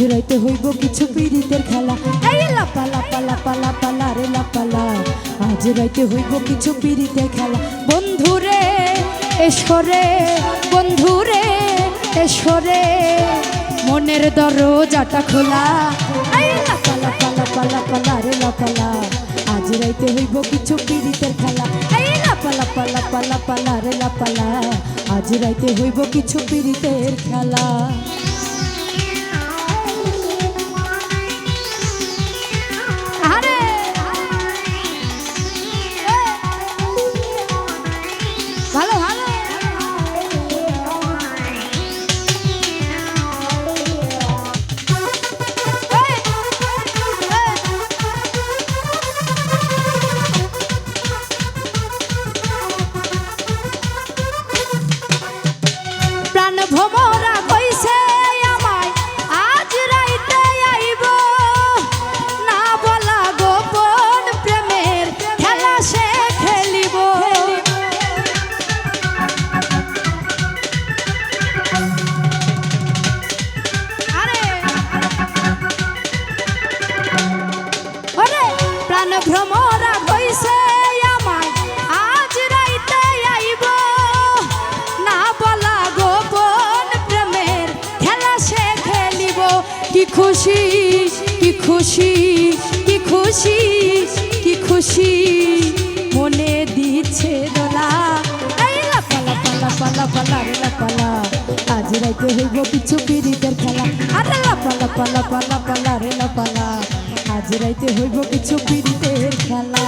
রাইতে হইব কিছু পীড়িতের খেলা। এই লাপা লাপা লাপা লাপা লা রে লাপা। লা আজ রাইতে হইব কিছু পীড়িতের খেলা। বন্ধুরে, এসরে বন্ধুরে, এসরে, মনের দরজাটা খোলা। এই লাপা লাপা লাপা লাপা লা রে লাপা। লা আজ রাইতে হইব কিছু পীড়িতের খেলা। এই লাপা লাপা লাপা লাপা লা রে লাপা। লা আজ রাইতে হইব কিছু পীড়িতের খেলা। খুশি, কি খুশি কি খুশি মনে দিচ্ছে দোলা পালা পালা পালা পালা রেলা পালা। আজ রাইতে হইব কিছু পীড়িতের খেলা আরে পালা পালা পালা পালা রেলা পালা। আজ রাইতে হইব কিছু পীড়িতের খেলা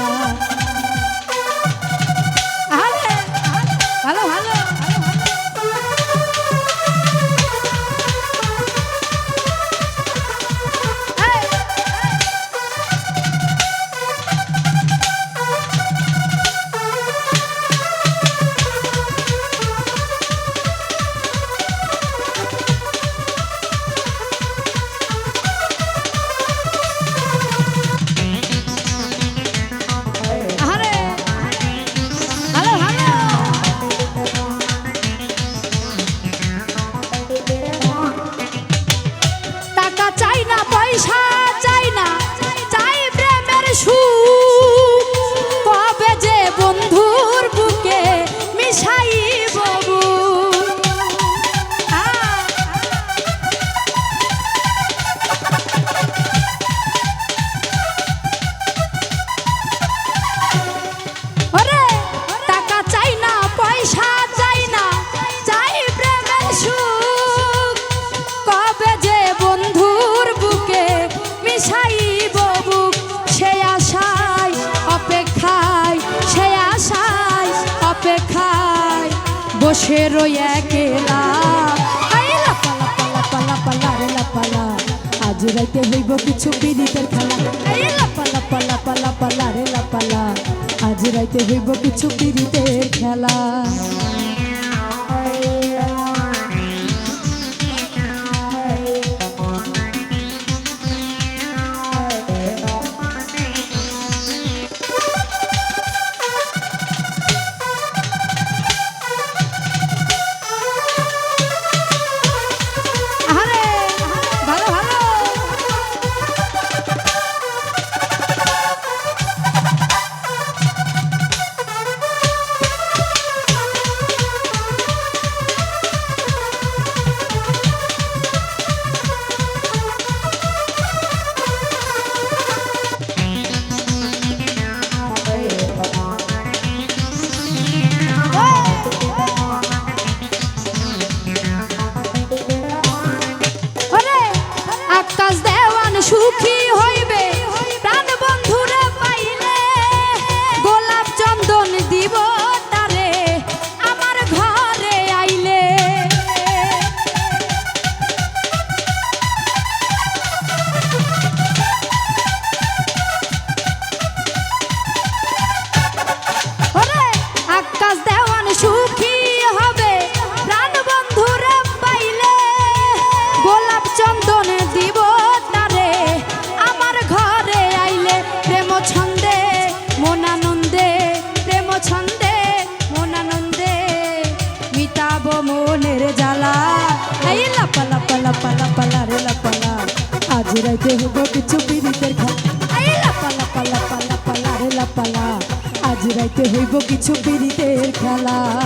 বসে একেলা পালা পালা পালা লাপা লাপা লা রে লাপা আজ রাইতে হইব কিছু পীড়িতের খেলা। পালা পালা পালা লাপা রে লাপা লা। আজ রাইতে হইব কিছু পীড়িতের খেলা। হইব কিছু পীড়িতের খেলা এই লাপা লাপা লাপা লাপা, লারে লাপালা। আজ রাইতে হইব কিছু পীড়িতের খেলা।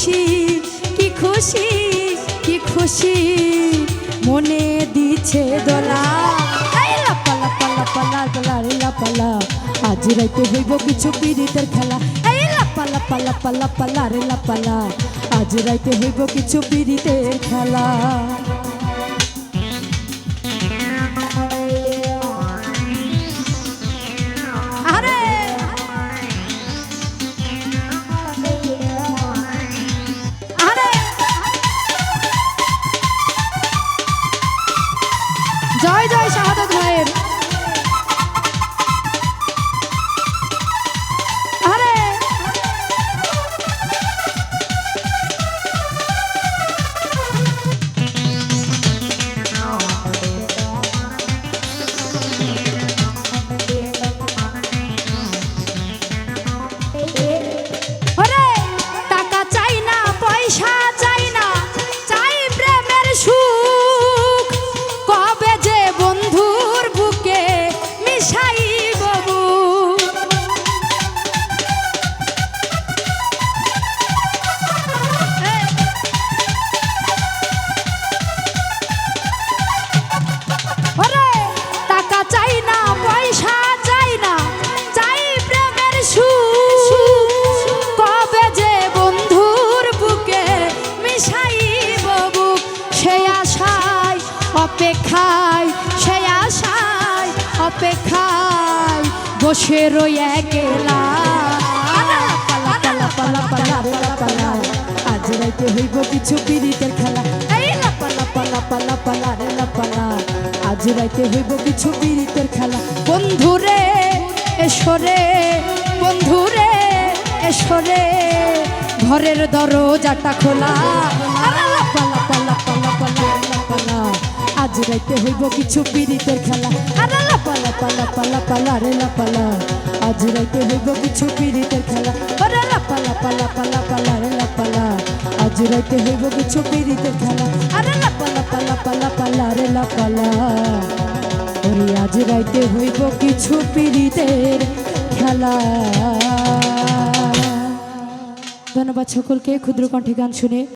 খুশি? কি খুশি? কি খুশি? মনে দিছে রে আজ রাইতে হইব কিছু পিড়িতের খেলা। এই পালা পালা পালা লাপা লারে লাপালা আজ রাইতে হইব কিছু পিড়িতের খেলা। বসে রই একলা পালা পালা পালা পালা পালা পালা আজ রাইতে হইব কিছু পীড়িতের খেলা এই পালা পালা পালা রে লাপালা আজ রাইতে হইব কিছু পীড়িতের খেলা বন্ধুরে এসরে বন্ধুরে এসরে ঘরের দরজাটা খোলা লাপালা পালা পালা পালা রে লাপালা আজ রাইতে হইব কিছু পীড়িতের খেলা। আরে লাপালা পালা পালা পালা রে লাপালা আজ রাইতে হইব কিছু পীড়িতের খেলা। আরে লাপালা পালা পালা পালা রে লাপালা আজ রাইতে হইব কিছু পীড়িতের খেলা। আরে লাপালা পালা পালা পালা রে লাপালা ওরে আজ রাইতে হইব কিছু পীড়িতের খেলা। ধন্যবাদ সকলকে, ক্ষুদ্র কণ্ঠে গান শুনে।